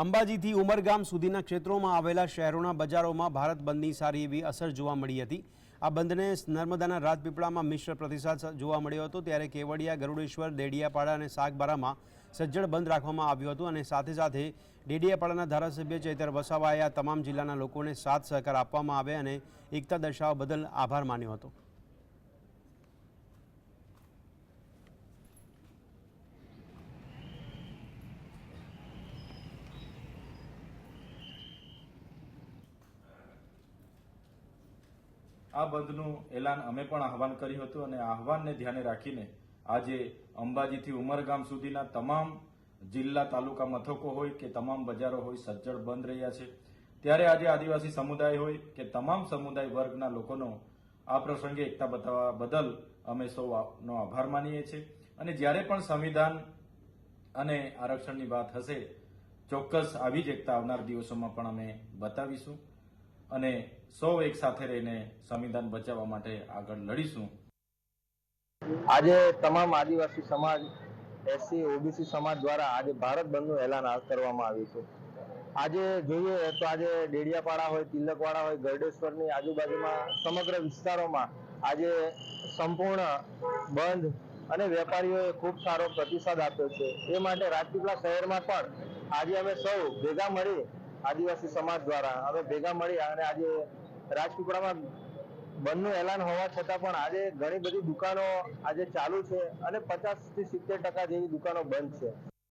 અંબાજીથી ઉમરગામ સુધીના ક્ષેત્રોમાં આવેલા શહેરોના બજારોમાં ભારત બંધની સારી એવી અસર જોવા મળી હતી. આ બંધને નર્મદાના રાજપીપળામાં મિશ્ર પ્રતિસાદ જોવા મળ્યો હતો, ત્યારે કેવડિયા, ગરુડેશ્વર, દેડિયાપાડા અને સાગબારામાં સજ્જડ બંધ રાખવામાં આવ્યું હતું અને સાથે સાથે ડેડિયાપાડાના ધારાસભ્ય ચૈતર વસાવાએ આ તમામ જિલ્લાના લોકોને સાથ સહકાર આપવામાં આવે અને એકતા દર્શાવવા બદલ આભાર માન્યો હતો. આ બંધનું એલાન અમે પણ આહવાન કર્યું હતું અને આહવાનને ધ્યાને રાખીને આજે અંબાજીથી ઉમરગામ સુધીના તમામ જિલ્લા તાલુકા મથકો હોય કે તમામ બજારો હોય સજ્જડ બંધ રહ્યા છે. ત્યારે આજે આદિવાસી સમુદાય હોય કે તમામ સમુદાય વર્ગના લોકોનો આ પ્રસંગે એકતા બતાવવા બદલ અમે સૌનો આભાર માનીએ છીએ. અને જ્યારે પણ સંવિધાન અને આરક્ષણની વાત હશે, ચોક્કસ આવી જ એકતા આવનાર દિવસોમાં પણ અમે બતાવીશું. અને સૌ એક સાથે રહીને સંવિધાન બચાવવા માટે આગળ લડીશું. આજે તમામ આદિવાસી સમાજ, એસસી, ઓબીસી સમાજ દ્વારા આજે ભારત બંધનું એલાન કરવામાં આવ્યું છે. આજે જોઈએ તો આજે ડેડિયાપાડા હોય, તિલકવાડા હોય, ગરડેશ્વરની આજુબાજુમાં સમગ્ર વિસ્તારોમાં આજે સંપૂર્ણ બંધ અને વેપારીઓએ ખૂબ સારો પ્રતિસાદ આપ્યો છે. એ માટે રાજપીપળા શહેરમાં પણ આજે અમે સૌ ભેગા મળી આદિવાસી સમાજ દ્વારા અમે ભેગા મળી અને આજે રાજપીપળામાં બંધનું એલાન હોવા છતાં પણ આજે ઘણી બધી દુકાનો આજે ચાલુ છે અને પચાસથી સિત્તેર ટકા જેવી દુકાનો બંધ છે.